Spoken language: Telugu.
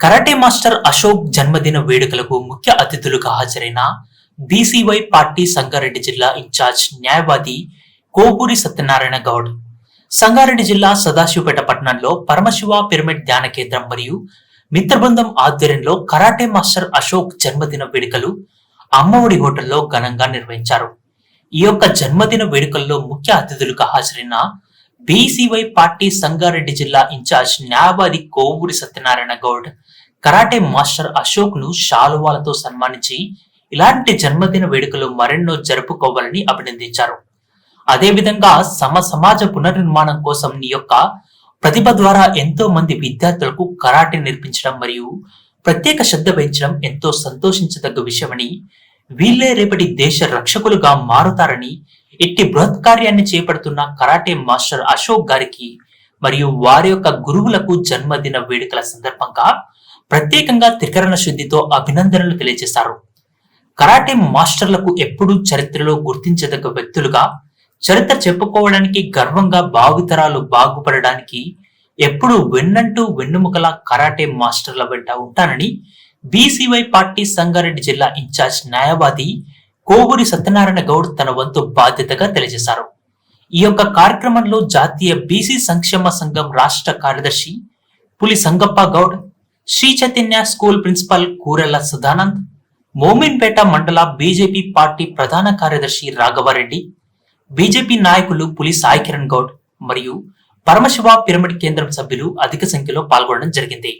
కరాటే మాస్టర్ అశోక్ జన్మదిన వేడుకలకు ముఖ్య అతిథులుగా హాజరైన బీసీవై పార్టీ సంగారెడ్డి జిల్లా ఇన్ఛార్జ్ న్యాయవాది కోపూరి సత్యనారాయణ గౌడ్ సంగారెడ్డి జిల్లా సదాశివపేట పట్టణంలో పరమశివ పిరమిడ్ ధ్యాన కేంద్రం మరియు మిత్రబృందం ఆధ్వర్యంలో కరాటే మాస్టర్ అశోక్ జన్మదిన వేడుకలు అమ్మఒడి హోటల్లో ఘనంగా నిర్వహించారు. ఈ యొక్క జన్మదిన వేడుకల్లో ముఖ్య అతిథులుగా హాజరైన బీసీవై పార్టీ సంగారెడ్డి జిల్లా ఇన్ఛార్జ్ న్యాయవాది కోవూరి సత్యనారాయణ గౌడ్ కరాటే మాస్టర్ అశోక్ను శాలువాలతో సన్మానించి ఇలాంటి జన్మదిన వేడుకలు మరెన్నో జరుపుకోవాలని అభినందించారు. అదేవిధంగా సమ సమాజ పునర్నిర్మాణం కోసం నీ యొక్క ప్రతిభ ద్వారా ఎంతో మంది విద్యార్థులకు కరాటే నేర్పించడం మరియు ప్రత్యేక శ్రద్ధ వహించడం ఎంతో సంతోషించదగ్గ విషయమని వీళ్ళే రేపటి దేశ రక్షకులుగా మారుతారని ఇట్టి బృహత్కార్యాన్ని చేపడుతున్న కరాటే మాస్టర్ అశోక్ గారికి మరియు వారి యొక్క గురువులకు జన్మదిన వేడుకల సందర్భంగా ప్రత్యేకంగా త్రికరణ శుద్ధితో అభినందనలు తెలియజేశారు. కరాటే మాస్టర్లకు ఎప్పుడూ చరిత్రలో గుర్తించదగ్గ వ్యక్తులుగా చరిత్ర చెప్పుకోవడానికి గర్వంగా బాగుతరాలు బాగుపడడానికి ఎప్పుడు వెన్నంటూ వెన్నుముకల కరాటే మాస్టర్ల వెంట ఉంటానని బీసీవై పార్టీ సంగారెడ్డి జిల్లా ఇన్ఛార్జ్ న్యాయవాది కోవూరి సత్యనారాయణ గౌడ్ తన వంతు బాధ్యతగా తెలియజేశారు. ఈ యొక్క కార్యక్రమంలో జాతీయ బీసీ సంక్షేమ సంఘం రాష్ట్ర కార్యదర్శి పులి సంగప్ప గౌడ్ శ్రీ చైతన్య స్కూల్ ప్రిన్సిపల్ కూరెల్ల సదానంద్ మోమిన్పేట మండల బీజేపీ పార్టీ ప్రధాన కార్యదర్శి రాఘవారెడ్డి బీజేపీ నాయకులు పులి సాయి కిరణ్ గౌడ్ మరియు పరమశివ పిరమిడ్ కేంద్రం సభ్యులు అధిక సంఖ్యలో పాల్గొనడం జరిగింది.